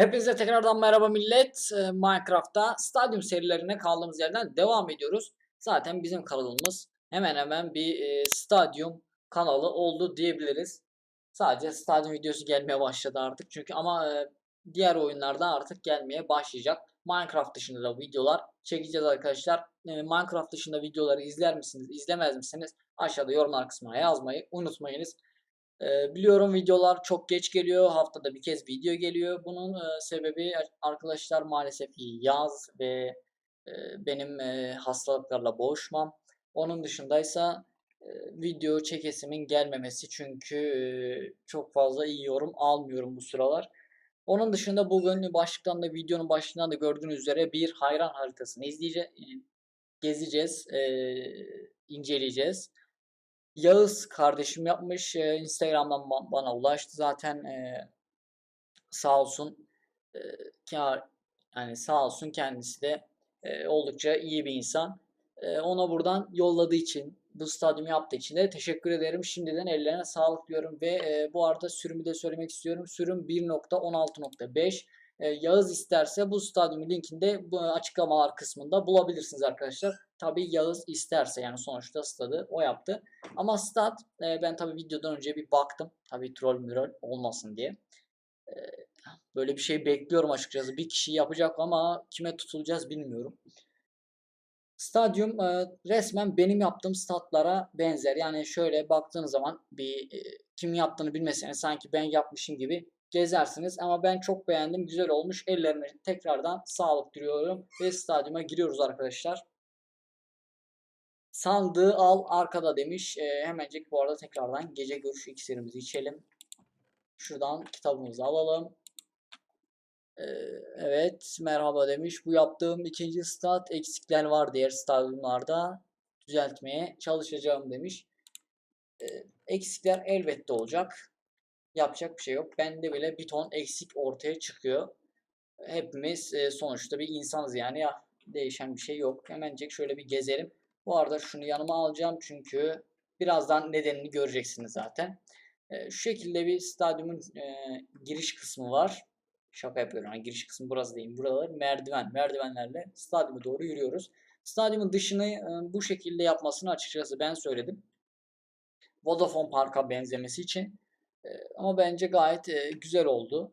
Hepinize tekrardan merhaba millet. Ee, Minecraft'ta stadyum serilerine kaldığımız yerden devam ediyoruz. Zaten bizim kanalımız hemen hemen bir e, stadyum kanalı oldu diyebiliriz. Sadece stadyum videosu gelmeye başladı artık. Çünkü ama e, diğer oyunlarda artık gelmeye başlayacak. Minecraft dışında da videolar çekeceğiz arkadaşlar. E, Minecraft dışında videoları izler misiniz, izlemez misiniz? Aşağıda yorumlar kısmına yazmayı unutmayınız. Ee, biliyorum videolar çok geç geliyor. Haftada bir kez video geliyor. Bunun e, sebebi arkadaşlar maalesef yaz ve e, benim e, hastalıklarla boğuşmam. Onun dışındaysa e, video çekesimin gelmemesi çünkü çok fazla iyi yorum almıyorum bu sıralar. Onun dışında bugün başlıktan da videonun başlığından da gördüğünüz üzere bir hayran haritasını izleyeceğiz, gezeceğiz, e, inceleyeceğiz. Yağız kardeşim yapmış. E, Instagram'dan ba- bana ulaştı zaten. E, sağ olsun. E, yani sağ olsun kendisi de e, oldukça iyi bir insan. E, ona buradan yolladığı için, bu stadyumu yaptığı için de teşekkür ederim. Şimdiden ellerine sağlık diyorum ve e, bu arada sürümü de söylemek istiyorum. Sürüm 1.16.5. E, Yağız isterse bu stadyumun linkini de bu açıklamalar kısmında bulabilirsiniz arkadaşlar. Tabii Yağız isterse yani sonuçta stadı o yaptı. Ama stat e, ben tabii videodan önce bir baktım. Tabii troll mürol olmasın diye. E, böyle bir şey bekliyorum açıkçası. Bir kişi yapacak ama kime tutulacağız bilmiyorum. Stadyum e, resmen benim yaptığım statlara benzer. Yani şöyle baktığınız zaman bir e, kim yaptığını bilmeseniz sanki ben yapmışım gibi gezersiniz. Ama ben çok beğendim. Güzel olmuş. Ellerine tekrardan sağlık diliyorum. Ve stadyuma giriyoruz arkadaşlar. Sandığı al arkada demiş. E, hemencik bu arada tekrardan gece görüş iksirimizi içelim. Şuradan kitabımızı alalım. E, evet merhaba demiş. Bu yaptığım ikinci stat eksikler var diğer stadyumlarda. Düzeltmeye çalışacağım demiş. E, eksikler elbette olacak. Yapacak bir şey yok. Bende bile bir ton eksik ortaya çıkıyor. Hepimiz e, sonuçta bir insanız yani ya değişen bir şey yok. Hemencik şöyle bir gezelim. Bu arada şunu yanıma alacağım çünkü birazdan nedenini göreceksiniz zaten. E, şu şekilde bir stadyumun e, giriş kısmı var. Şaka yapıyorum. Yani giriş kısmı burası değil. Buralar merdiven. Merdivenlerle stadyuma doğru yürüyoruz. Stadyumun dışını e, bu şekilde yapmasını açıkçası ben söyledim. Vodafone Park'a benzemesi için. E, ama bence gayet güzel oldu.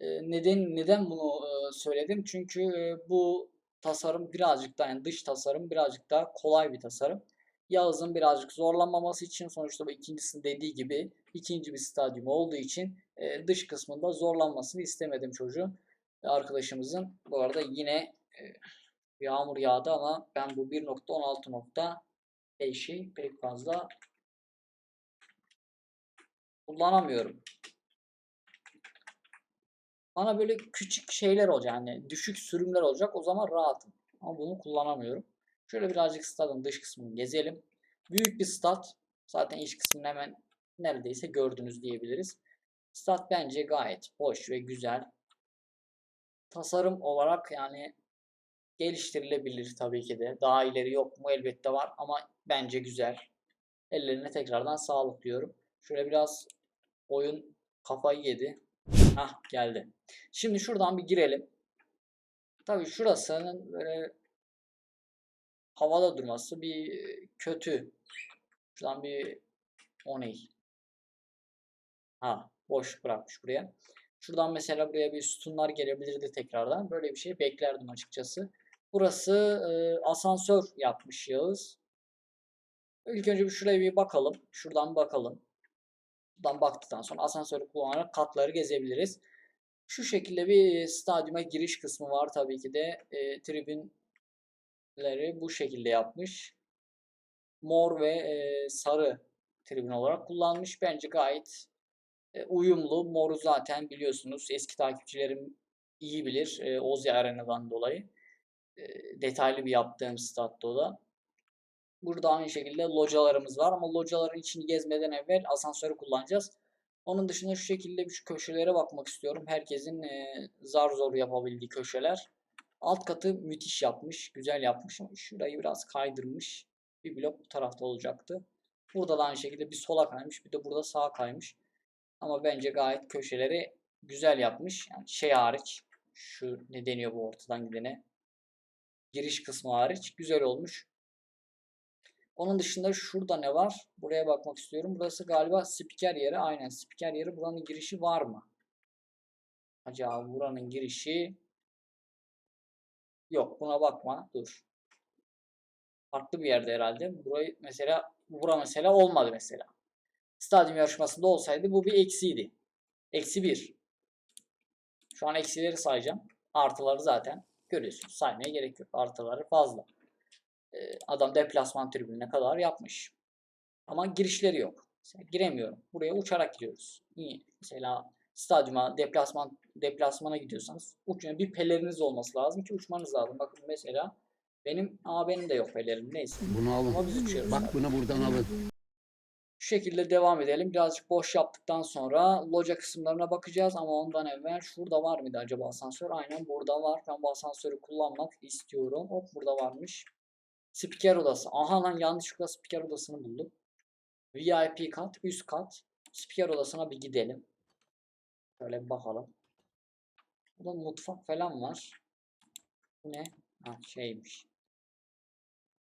Neden neden bunu söyledim? Çünkü bu tasarım birazcık daha yani dış tasarım birazcık daha kolay bir tasarım. Yağız'ın birazcık zorlanmaması için sonuçta bu ikincisinin dediği gibi ikinci bir stadyum olduğu için e, dış kısmında zorlanmasını istemedim çocuğun. Arkadaşımızın bu arada yine e, yağmur yağdı ama ben bu 1.16.5'i pek fazla kullanamıyorum. Bana böyle küçük şeyler olacak yani düşük sürümler olacak o zaman rahatım. Ama bunu kullanamıyorum. Şöyle birazcık stadın dış kısmını gezelim. Büyük bir stat. Zaten iç kısmını hemen neredeyse gördünüz diyebiliriz. Stat bence gayet hoş ve güzel. Tasarım olarak yani geliştirilebilir tabii ki de. Daha ileri yok mu elbette var ama bence güzel. Ellerine tekrardan sağlık diyorum. Şöyle biraz oyun kafayı yedi. Hah geldi. Şimdi şuradan bir girelim. Tabii şurasının böyle havada durması bir kötü. Şuradan bir o ne? Ha boş bırakmış buraya. Şuradan mesela buraya bir sütunlar gelebilirdi tekrardan. Böyle bir şey beklerdim açıkçası. Burası e, asansör yapmış Yağız. İlk önce bir şuraya bir bakalım. Şuradan bakalım. Buradan baktıktan sonra asansörü kullanarak katları gezebiliriz. Şu şekilde bir stadyuma giriş kısmı var tabii ki de. E, tribünleri bu şekilde yapmış. Mor ve e, sarı tribün olarak kullanmış. Bence gayet e, uyumlu. Moru zaten biliyorsunuz eski takipçilerim iyi bilir. E, Ozi Arena'dan dolayı. E, detaylı bir yaptığım statta o da. Burada aynı şekilde localarımız var ama locaların içini gezmeden evvel asansörü kullanacağız. Onun dışında şu şekilde şu köşelere bakmak istiyorum. Herkesin e, zar zor yapabildiği köşeler. Alt katı müthiş yapmış. Güzel yapmış ama şurayı biraz kaydırmış. Bir blok bu tarafta olacaktı. Burada da aynı şekilde bir sola kaymış bir de burada sağa kaymış. Ama bence gayet köşeleri güzel yapmış. Yani şey hariç şu ne deniyor bu ortadan gidene giriş kısmı hariç güzel olmuş. Onun dışında şurada ne var? Buraya bakmak istiyorum. Burası galiba spiker yeri. Aynen spiker yeri. Buranın girişi var mı? Acaba buranın girişi yok. Buna bakma. Dur. Farklı bir yerde herhalde. Burayı mesela bura mesela olmadı mesela. Stadyum yarışmasında olsaydı bu bir eksiydi. Eksi bir. Şu an eksileri sayacağım. Artıları zaten görüyorsunuz. Saymaya gerek yok. Artıları fazla. Adam deplasman tribününe kadar yapmış. Ama girişleri yok. Mesela giremiyorum. Buraya uçarak gidiyoruz. Niye? Mesela stadyuma deplasman deplasmana gidiyorsanız uçun bir peleriniz olması lazım ki uçmanız lazım. Bakın mesela benim ama benim de yok pelerim neyse. Bunu alın. Ama biz uçuyoruz. Bak bunu buradan alın. Şu şekilde devam edelim. Birazcık boş yaptıktan sonra loca kısımlarına bakacağız ama ondan evvel şurada var mıydı acaba asansör? Aynen burada var. Ben bu asansörü kullanmak istiyorum. Hop burada varmış. Spiker odası. Aha lan yanlışlıkla spiker odasını buldum. VIP kat, üst kat. Spiker odasına bir gidelim. Şöyle bir bakalım. Burada mutfak falan var. Bu ne? Ha şeymiş.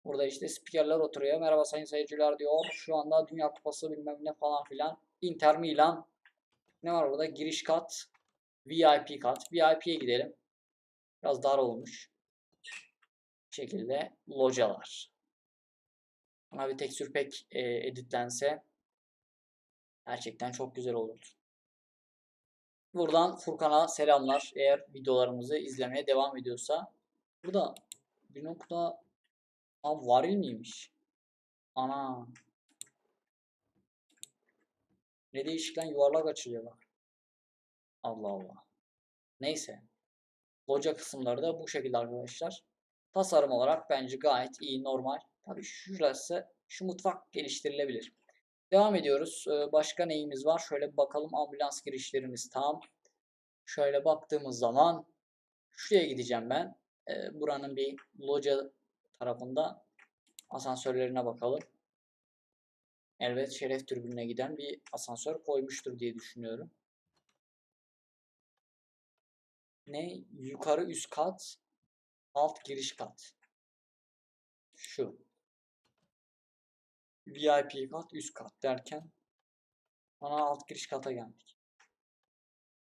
Burada işte spikerler oturuyor. Merhaba sayın seyirciler diyor. Şu anda Dünya Kupası bilmem ne falan filan. Inter Milan. Ne var burada? Giriş kat. VIP kat. VIP'ye gidelim. Biraz dar olmuş. Şekilde localar. Buna bir tekstür pek e, editlense gerçekten çok güzel olurdu. Buradan Furkan'a selamlar. Eğer videolarımızı izlemeye devam ediyorsa. Burada bir nokta Abi varil miymiş? Ana. Ne değişik lan yuvarlak açılıyor bak. Allah Allah. Neyse. Loca kısımları da bu şekilde arkadaşlar. Tasarım olarak bence gayet iyi, normal. Tabii şurası, şu mutfak geliştirilebilir. Devam ediyoruz. Ee, Başka neyimiz var? Şöyle bakalım. Ambulans girişlerimiz tam. Şöyle baktığımız zaman şuraya gideceğim ben. Ee, Buranın bir loca tarafında asansörlerine bakalım. Elbet şeref türbününe giden bir asansör koymuştur diye düşünüyorum. Ne? Yukarı üst kat, alt giriş kat. Şu. VIP kat, üst kat derken bana alt giriş kata geldik.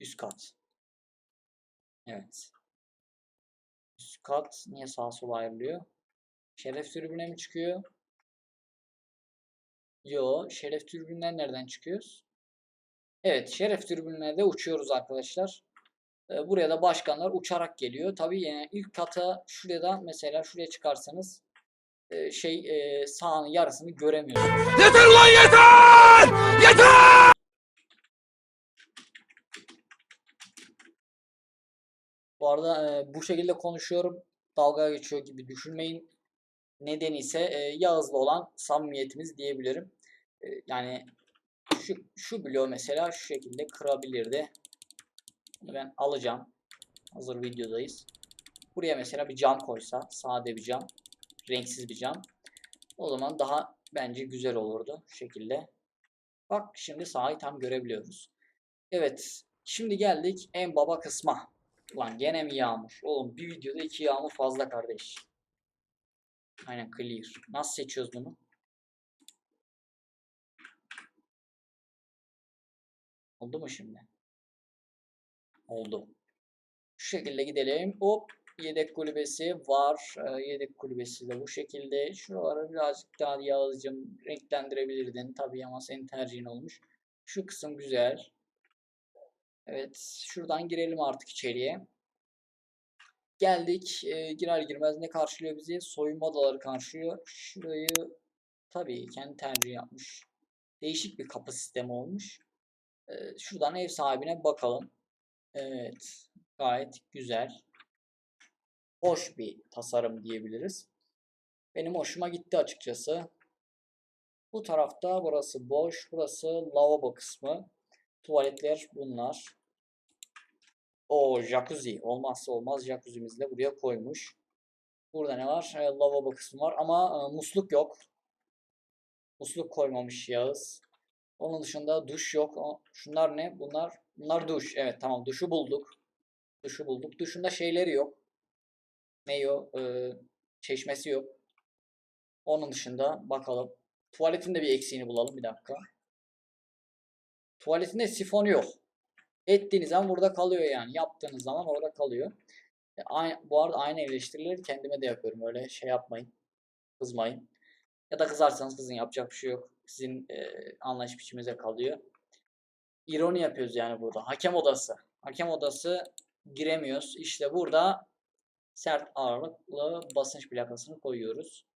Üst kat. Evet. Üst kat niye sağa sola ayrılıyor? Şeref tribüne mi çıkıyor? Yo, şeref tribünden nereden çıkıyoruz? Evet, şeref tribününe de uçuyoruz arkadaşlar. Ee, Buraya da başkanlar uçarak geliyor. Tabii yani ilk kata şuraya da mesela şuraya çıkarsanız e, şey e, sahanın yarısını göremiyorsunuz. Yeter lan yeter! Yeter! Bu arada e, bu şekilde konuşuyorum. Dalga geçiyor gibi düşünmeyin. Nedeni ise Yağız'la olan samimiyetimiz diyebilirim. Yani şu, şu bloğu mesela şu şekilde kırabilirdi. Bunu ben alacağım. Hazır videodayız. Buraya mesela bir cam koysa. Sade bir cam. Renksiz bir cam. O zaman daha bence güzel olurdu. Şu şekilde. Bak şimdi sahayı tam görebiliyoruz. Evet. Şimdi geldik en baba kısma. Ulan gene mi yağmur? Oğlum bir videoda iki yağmur fazla kardeş. Aynen clear. Nasıl seçiyoruz bunu? Oldu mu şimdi? Oldu. Şu şekilde gidelim. Hop. Yedek kulübesi var. Ee, yedek kulübesi de bu şekilde. Şuraları birazcık daha Yağız'cığım renklendirebilirdin. Tabii ama senin tercihin olmuş. Şu kısım güzel. Evet. Şuradan girelim artık içeriye. Geldik. E, girer girmez ne karşılıyor bizi? Soyunma odaları karşılıyor. Şurayı tabii kendi tercih yapmış. Değişik bir kapı sistemi olmuş. E, şuradan ev sahibine bakalım. Evet. Gayet güzel. Hoş bir tasarım diyebiliriz. Benim hoşuma gitti açıkçası. Bu tarafta burası boş. Burası lavabo kısmı. Tuvaletler bunlar. O jacuzzi. Olmazsa olmaz jacuzzi'mizi de buraya koymuş. Burada ne var? E, lavabo kısmı var ama e, musluk yok. Musluk koymamış Yağız. Onun dışında duş yok. Şunlar ne? Bunlar bunlar duş. Evet tamam duşu bulduk. Duşu bulduk. Duşunda şeyleri yok. Ne o? Ee, çeşmesi yok. Onun dışında bakalım. Tuvaletinde bir eksiğini bulalım bir dakika. Tuvaletinde sifonu yok. Ettiğiniz zaman burada kalıyor yani. Yaptığınız zaman orada kalıyor. E, ay- bu arada aynı eleştirileri kendime de yapıyorum. Öyle şey yapmayın. Kızmayın. Ya da kızarsanız kızın yapacak bir şey yok. Sizin e, anlayış biçiminize kalıyor. İroni yapıyoruz yani burada. Hakem odası. Hakem odası giremiyoruz. İşte burada sert ağırlıklı basınç plakasını koyuyoruz.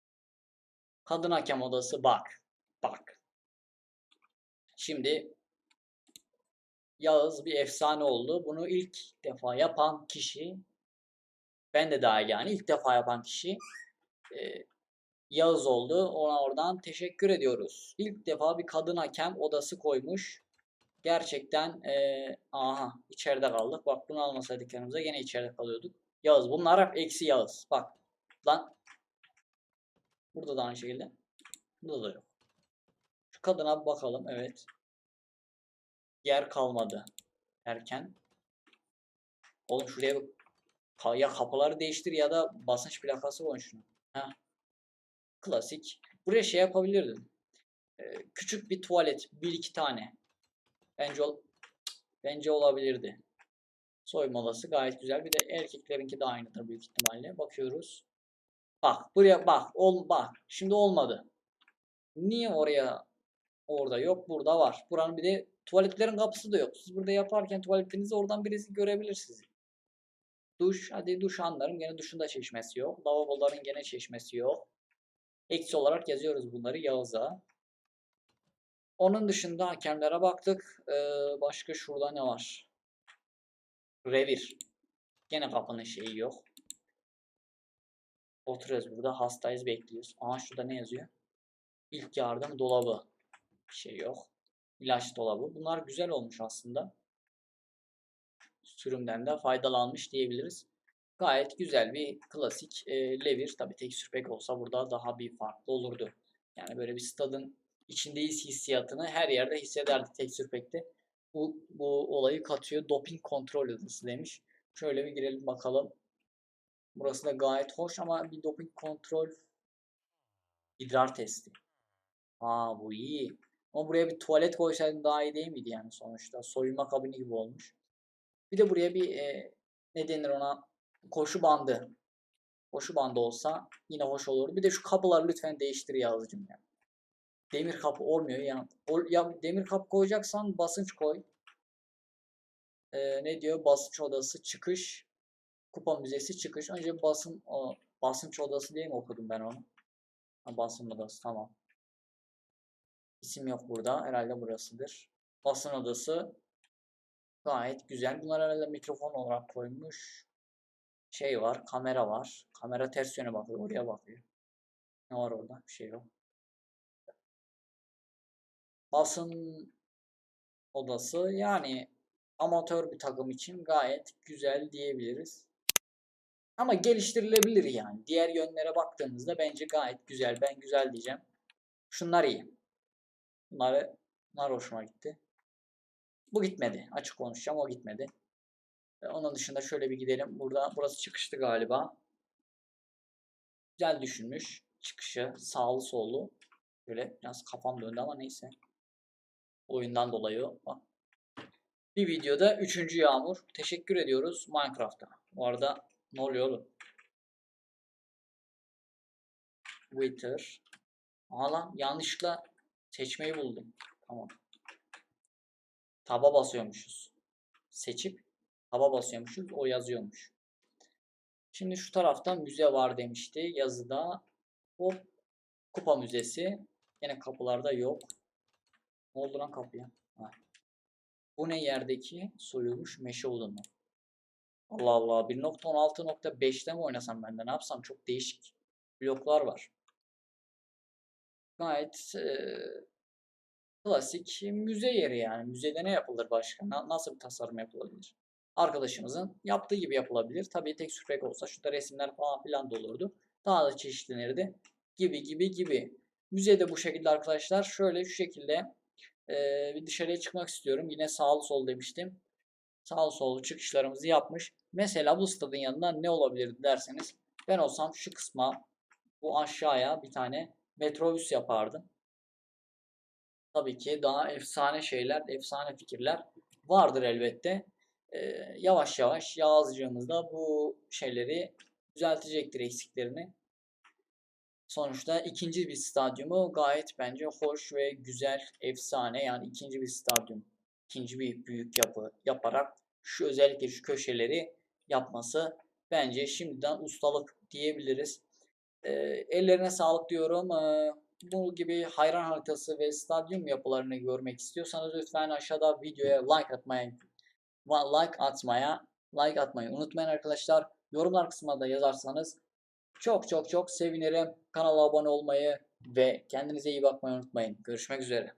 Kadın hakem odası bak. Bak. Şimdi Yağız bir efsane oldu. Bunu ilk defa yapan kişi ben de dahil yani ilk defa yapan kişi e, Yağız oldu. Ona oradan teşekkür ediyoruz. İlk defa bir kadın hakem odası koymuş. Gerçekten e, aha içeride kaldık. Bak bunu almasaydık yanımıza gene içeride kalıyorduk. Yağız bunlar hep eksi Yağız. Bak lan burada da aynı şekilde. Burada da yok. Şu kadına bakalım. Evet. Yer kalmadı. Erken. Oğlum şuraya ya kapıları değiştir ya da basınç plakası koy şunu. Heh. Klasik. Buraya şey yapabilirdim. Ee, küçük bir tuvalet. Bir iki tane. Bence ol bence olabilirdi. Soyunma odası gayet güzel. Bir de erkeklerinki de aynıdır büyük ihtimalle. Bakıyoruz. Bak buraya bak. Ol bak. Şimdi olmadı. Niye oraya orada yok? Burada var. Buranın bir de tuvaletlerin kapısı da yok. Siz burada yaparken tuvaletinizi oradan birisi görebilir sizi. Duş. Hadi duş anlarım. Gene duşunda çeşmesi yok. Lavaboların gene çeşmesi yok. Eksi olarak yazıyoruz bunları Yağız'a. Onun dışında hakemlere baktık. Ee, başka şurada ne var? Revir. Gene kapının şeyi yok. Oturuyoruz burada. Hastayız bekliyoruz. Aha şurada ne yazıyor? İlk yardım dolabı. Bir şey yok. İlaç dolabı. Bunlar güzel olmuş aslında. Sürümden de faydalanmış diyebiliriz. Gayet güzel bir klasik e, levir. Tabii tek sürpek olsa burada daha bir farklı olurdu. Yani böyle bir stadın içindeyiz hissiyatını her yerde hissederdi tek sürpekte. Bu, bu olayı katıyor. Doping kontrol odası demiş. Şöyle bir girelim bakalım. Burası da gayet hoş ama bir doping kontrol idrar testi. Aa bu iyi. Ama buraya bir tuvalet koysaydın daha iyi değil miydi yani sonuçta? Soyunma kabini gibi olmuş. Bir de buraya bir e, ne denir ona? Koşu bandı. Koşu bandı olsa yine hoş olur. Bir de şu kapıları lütfen değiştir Yağız'cığım ya. Demir kapı olmuyor ya. Ya demir kapı koyacaksan basınç koy. Ee, ne diyor? Basınç odası çıkış. Kupa müzesi çıkış. Önce basın o, basınç odası diye mi okudum ben onu? Ha, basın odası tamam. İsim yok burada. Herhalde burasıdır. Basın odası gayet güzel. Bunlar herhalde mikrofon olarak koymuş. Şey var, kamera var. Kamera ters yöne bakıyor, oraya bakıyor. Ne var orada? Bir şey yok. Basın odası yani amatör bir takım için gayet güzel diyebiliriz. Ama geliştirilebilir yani. Diğer yönlere baktığımızda bence gayet güzel. Ben güzel diyeceğim. Şunlar iyi. Bunları, bunlar hoşuma gitti. Bu gitmedi. Açık konuşacağım. O gitmedi. E, Onun dışında şöyle bir gidelim. Burada burası çıkıştı galiba. Güzel düşünmüş. Çıkışı sağlı sollu. Böyle biraz kafam döndü ama neyse. Oyundan dolayı. Bak. Bir videoda üçüncü yağmur. Teşekkür ediyoruz Minecraft'a. Bu arada ne oluyor oğlum? Twitter. Aha lan yanlışlıkla seçmeyi buldum. Tamam. Taba basıyormuşuz. Seçip taba basıyormuşuz. O yazıyormuş. Şimdi şu tarafta müze var demişti yazıda. Hop. Kupa müzesi. Yine kapılarda yok. Ne oldu lan kapıya? Ha. Bu ne yerdeki soyulmuş meşe odunu? Allah Allah. 1.16.5'te mi oynasam ben de? Ne yapsam? Çok değişik bloklar var. Gayet eee, klasik müze yeri yani. Müzede ne yapılır başka? Na- nasıl bir tasarım yapılabilir? Arkadaşımızın yaptığı gibi yapılabilir. Tabii tek sürpek olsa şurada resimler falan filan da. Daha da çeşitlenirdi. Gibi gibi gibi. Müzede bu şekilde arkadaşlar. Şöyle şu şekilde Ee, bir dışarıya çıkmak istiyorum. Yine sağlı sol demiştim. Sağlı sollu çıkışlarımızı yapmış. Mesela bu stadın yanında ne olabilir derseniz ben olsam şu kısma bu aşağıya bir tane metrobüs yapardım. Tabii ki daha efsane şeyler, efsane fikirler vardır elbette. Ee, yavaş yavaş Yağızcığımız da bu şeyleri düzeltecektir eksiklerini. Sonuçta ikinci bir stadyumu gayet bence hoş ve güzel, efsane yani ikinci bir stadyum, ikinci bir büyük yapı yaparak şu özellikle şu köşeleri yapması bence şimdiden ustalık diyebiliriz. Ee, ellerine sağlık diyorum. Ee, bu gibi hayran haritası ve stadyum yapılarını görmek istiyorsanız lütfen aşağıda videoya like atmayı like atmaya like atmayı unutmayın arkadaşlar. Yorumlar kısmına da yazarsanız çok çok çok sevinirim. Kanala abone olmayı ve kendinize iyi bakmayı unutmayın. Görüşmek üzere.